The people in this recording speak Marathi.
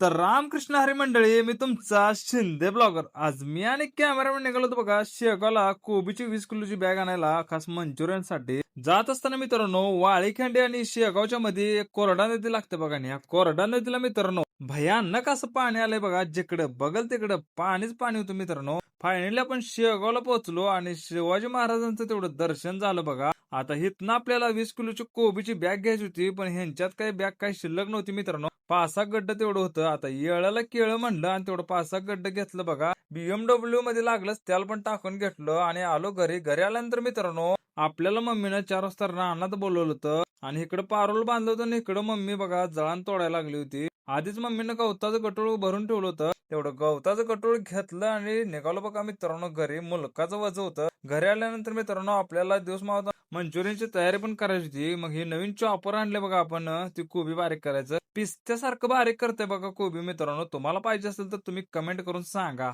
तर रामकृष्ण हरी मंडळी मी तुमचा शिंदे ब्लॉगर. आज मी आणि कॅमेरामॅन निघालो होतो बघा शेगावला कोबीची वीस किलोची बॅग आणायला खास मंचुरियनसाठी जात असताना मित्रांनो वाळीखंडी आणि शेगावच्या मध्ये कोरडा नदी लागते बघा आणि या कोरडा नदीला मित्रांनो भयानक असं पाणी आलंय बघा जिकडं बघल तिकडं पाणीच पाणी होतं मित्रांनो. फायनली आपण शेगावला पोहोचलो आणि शिवाजी महाराजांचं तेवढं दर्शन झालं बघा. आता हिथनं आपल्याला वीस किलोची कोबीची बॅग घ्यायची होती पण ह्यांच्यात काही बॅग काही शिल्लक नव्हती मित्रांनो. पाच सहा गड्ड तेवढं होतं. आता येळाला केळं म्हणलं आणि तेवढं पाच सहा गड्ड घेतलं बघा. बीएमडब्ल्यू मध्ये लागलंच त्याला पण टाकून घेतलं आणि आलो घरी. घरी आल्यानंतर मित्रांनो आपल्याला मम्मीनं चार वाजता रानात बोलवलं होतं आणि इकडं पारोल बांधलं होतं आणि इकडं मम्मी बघा जळान तोडायला लागली होती. आधीच मम्मीनं गवताचं गटोळ भरून ठेवलं होतं. तेवढं गवताचं कटोळ घेतलं आणि निघालो बघा मित्रांनो घरी. मुलकाचं वज होतं. घरी आल्यानंतर मित्रांनो आपल्याला दिवस मावता मंचुरियनची तयारी पण करायची होती. मग हे नवीन चॉपर आणले बघा आपण. ती कोबी बारीक करायचं. पिस्त्यासारखं बारीक करते बघा कोबी मित्रांनो तुम्हाला पाहिजे असेल तर तुम्ही कमेंट करून सांगा.